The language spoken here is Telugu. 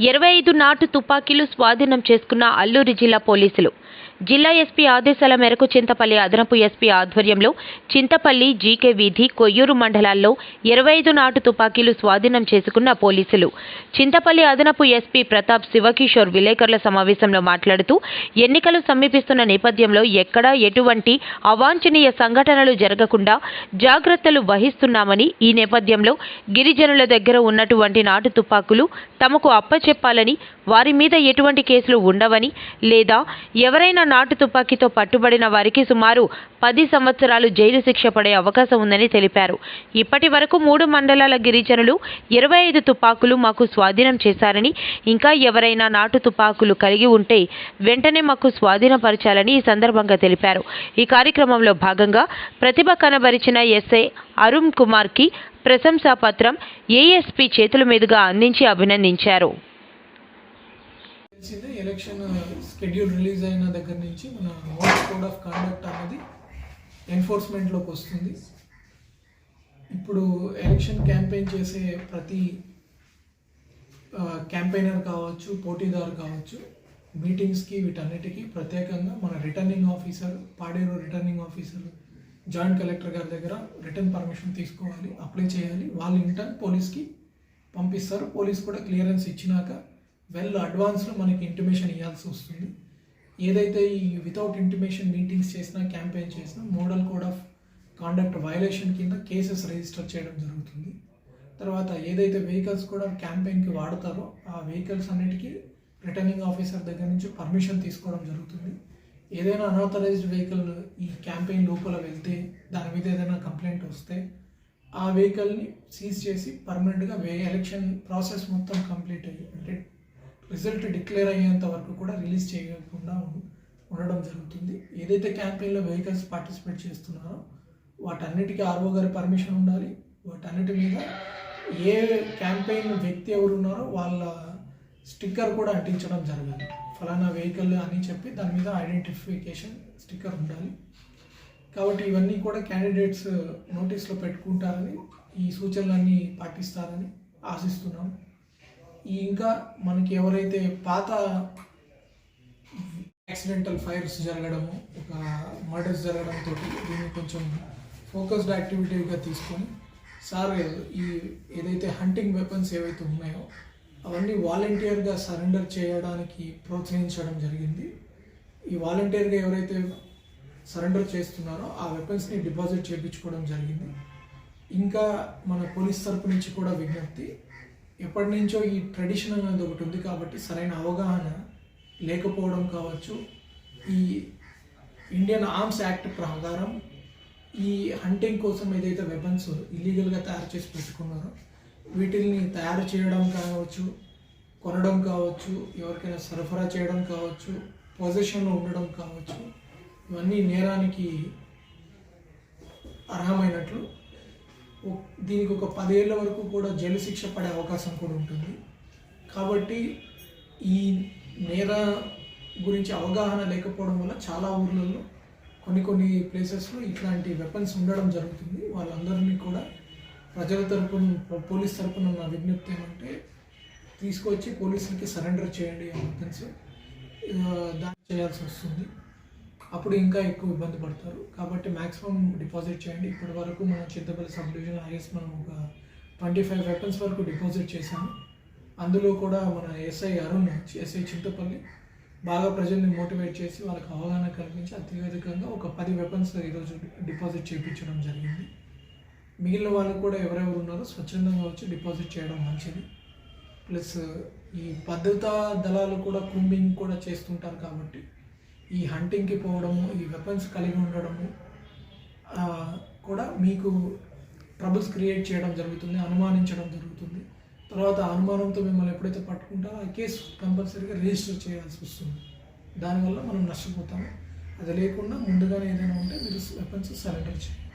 ఇరవై ఐదు నాటు తుపాకీలు స్వాధీనం చేసుకున్న అల్లూరి జిల్లా పోలీసులు. జిల్లా ఎస్పీ ఆదేశాల మేరకు చింతపల్లి అదనపు ఎస్పీ ఆధ్వర్యంలో చింతపల్లి జీకే వీధి కొయ్యూరు మండలాల్లో ఇరవై ఐదు నాటు తుపాకీలు స్వాధీనం చేసుకున్న పోలీసులు. చింతపల్లి అదనపు ఎస్పీ ప్రతాప్ శివకిషోర్ విలేకరుల సమావేశంలో మాట్లాడుతూ ఎన్నికలు సమీపిస్తున్న నేపథ్యంలో ఎక్కడా ఎటువంటి అవాంఛనీయ సంఘటనలు జరగకుండా జాగ్రత్తలు వహిస్తున్నామని ఈ నేపథ్యంలో గిరిజనుల దగ్గర ఉన్నటువంటి నాటు తుపాకులు తమకు అప్పచెప్పాలని వారి మీద ఎటువంటి కేసులు ఉండవని లేదా ఎవరైనా నాటు తుపాకీతో పట్టుబడిన వారికి సుమారు పది సంవత్సరాలు జైలు శిక్ష పడే అవకాశం ఉందని తెలిపారు. ఇప్పటి వరకు మూడు మండలాల గిరిజనులు ఇరవై ఐదు తుపాకులు మాకు స్వాధీనం చేశారని ఇంకా ఎవరైనా నాటు తుపాకులు కలిగి ఉంటే వెంటనే మాకు స్వాధీనపరచాలని ఈ సందర్భంగా తెలిపారు. ఈ కార్యక్రమంలో భాగంగా ప్రతిభ కనబరిచిన ఎస్ఐ అరుణ్ కుమార్కి ప్రశంసా పత్రం ఏఎస్పీ చేతుల మీదుగా అందించి అభినందించారు. తెలిసిందే ఎలక్షన్ uh, స్కెడ్యూల్ రిలీజ్ అయిన దగ్గర నుంచి మన మోడల్ కోడ్ ఆఫ్ కండక్ట్ అనేది ఎన్ఫోర్స్మెంట్లోకి వస్తుంది. ఇప్పుడు ఎలక్షన్ క్యాంపెయిన్ చేసే ప్రతి uh, క్యాంపెయినర్ కావచ్చు పోటీదారు కావచ్చు మీటింగ్స్కి వీటన్నిటికీ ప్రత్యేకంగా మన returning officer Paderu returning officer joint collector గారి దగ్గర రిటర్న్ పర్మిషన్ తీసుకోవాలి అప్లై చేయాలి. వాళ్ళు ఇంటర్న్ పోలీస్కి పంపిస్తారు. పోలీస్ కూడా క్లియరెన్స్ ఇచ్చినాక వెల్ అడ్వాన్స్లో మనకి ఇంటిమేషన్ ఇవ్వాల్సి వస్తుంది. ఏదైతే ఈ వితౌట్ ఇంటిమేషన్ మీటింగ్స్ చేసినా క్యాంపెయిన్ చేసినా model code of conduct violation కింద కేసెస్ రిజిస్టర్ చేయడం జరుగుతుంది. తర్వాత ఏదైతే వెహికల్స్ కూడా క్యాంపెయిన్కి వాడతారో ఆ వెహికల్స్ అన్నిటికీ రిటర్నింగ్ ఆఫీసర్ దగ్గర నుంచి పర్మిషన్ తీసుకోవడం జరుగుతుంది. ఏదైనా అన్ఆథరైజ్డ్ వెహికల్ ఈ క్యాంపెయిన్ లోపల వెళ్తే దాని మీద ఏదైనా కంప్లైంట్ వస్తే ఆ వెహికల్ని సీజ్ చేసి పర్మనెంట్గా వే ఎలక్షన్ ప్రాసెస్ మొత్తం కంప్లీట్ అయ్యి అంటే రిజల్ట్ డిక్లేర్ అయ్యేంత వరకు కూడా రిలీజ్ చేయకుండా ఉండడం జరుగుతుంది. ఏదైతే క్యాంపెయిన్లో వెహికల్స్ పార్టిసిపేట్ చేస్తున్నారో వాటన్నిటికీ ఆర్ఓ గారి పర్మిషన్ ఉండాలి. వాటన్నిటి మీద ఏ క్యాంపెయిన్ వ్యక్తి ఎవరు ఉన్నారో వాళ్ళ స్టిక్కర్ కూడా అంటించడం జరగాలి. ఫలానా వెహికల్ అని చెప్పి దాని మీద ఐడెంటిఫికేషన్ స్టిక్కర్ ఉండాలి. కాబట్టి ఇవన్నీ కూడా క్యాండిడేట్స్ నోటీస్లో పెట్టుకుంటారని ఈ సూచనలన్నీ పాటిస్తారని ఆశిస్తున్నాం ఇంకా మనకి ఎవరైతే పాత యాక్సిడెంటల్ ఫైర్స్ జరగడము ఒక మర్డర్స్ జరగడంతో దీన్ని కొంచెం ఫోకస్డ్ యాక్టివిటీగా తీసుకొని సార్ ఈ ఏదైతే హంటింగ్ వెపన్స్ ఏవైతే ఉన్నాయో అవన్నీ వాలంటీర్గా సరెండర్ చేయడానికి ప్రోత్సహించడం జరిగింది. ఈ వాలంటీర్గా ఎవరైతే సరెండర్ చేస్తున్నారో ఆ వెపన్స్ని డిపాజిట్ చేయించుకోవడం జరిగింది. ఇంకా మన పోలీస్ తరపు నుంచి కూడా విజ్ఞప్తి ఎప్పటి నుంచో ఈ ట్రెడిషన్ అనేది ఒకటి ఉంది కాబట్టి సరైన అవగాహన లేకపోవడం కావచ్చు. ఈ ఇండియన్ ఆర్మ్స్ యాక్ట్ ప్రకారం ఈ హంటింగ్ కోసం ఏదైతే వెపన్స్ ఇల్లీగల్గా తయారు చేసి పెట్టుకున్నారో వీటిల్ని తయారు చేయడం కావచ్చు కొనడం కావచ్చు ఎవరికైనా సరఫరా చేయడం కావచ్చు పొజిషన్లో ఉండడం కావచ్చు ఇవన్నీ నేరానికి అర్హమైనట్లు దీనికి ఒక పదేళ్ళ వరకు కూడా జైలు శిక్ష పడే అవకాశం కూడా ఉంటుంది. కాబట్టి ఈ నేర గురించి అవగాహన లేకపోవడం వల్ల చాలా ఊర్లలో కొన్ని కొన్ని ప్లేసెస్లో ఇట్లాంటి వెపన్స్ ఉండడం జరుగుతుంది. వాళ్ళందరినీ కూడా ప్రజల తరపున పోలీస్ తరపున నా విజ్ఞప్తి ఏమంటే తీసుకొచ్చి పోలీసులకి సరెండర్ చేయండి ఆ వెపన్స్ దాన్ని చేయాల్సి వస్తుంది. అప్పుడు ఇంకా ఎక్కువ ఇబ్బంది పడతారు. కాబట్టి మ్యాక్సిమం డిపాజిట్ చేయండి. ఇప్పటి వరకు మనం చింతపల్లి సబ్ డివిజన్ హైయెస్ట్ మనం ఒక ట్వంటీ ఫైవ్ వెపన్స్ వరకు డిపాజిట్ చేశాము. అందులో కూడా మన ఎస్ఐ అరుణ్ ఎస్ఐ చింతపల్లి బాగా ప్రజల్ని మోటివేట్ చేసి వాళ్ళకి అవగాహన కల్పించి అత్యధికంగా ఒక పది వెపన్స్ ఈరోజు డిపాజిట్ చేయించడం జరిగింది. మిగిలిన వాళ్ళు కూడా ఎవరెవరు ఉన్నారో స్వచ్ఛందంగా వచ్చి డిపాజిట్ చేయడం మంచిది. ప్లస్ ఈ భద్రతా దళాలు కూడా కుంబింగ్ కూడా చేస్తుంటారు కాబట్టి ఈ హంటింగ్కి పోవడము ఈ వెపన్స్ కలిగి ఉండడము కూడా మీకు ట్రబుల్స్ క్రియేట్ చేయడం జరుగుతుంది అనుమానించడం జరుగుతుంది. తర్వాత అనుమానంతో మిమ్మల్ని ఎప్పుడైతే పట్టుకుంటారో ఆ కేసు కంపల్సరీగా రిజిస్టర్ చేయాల్సి వస్తుంది. దానివల్ల మనం నష్టపోతాము. అది లేకుండా ముందుగానే ఏదైనా ఉంటే మీరు వెపన్స్ సరెండర్ చేయాలి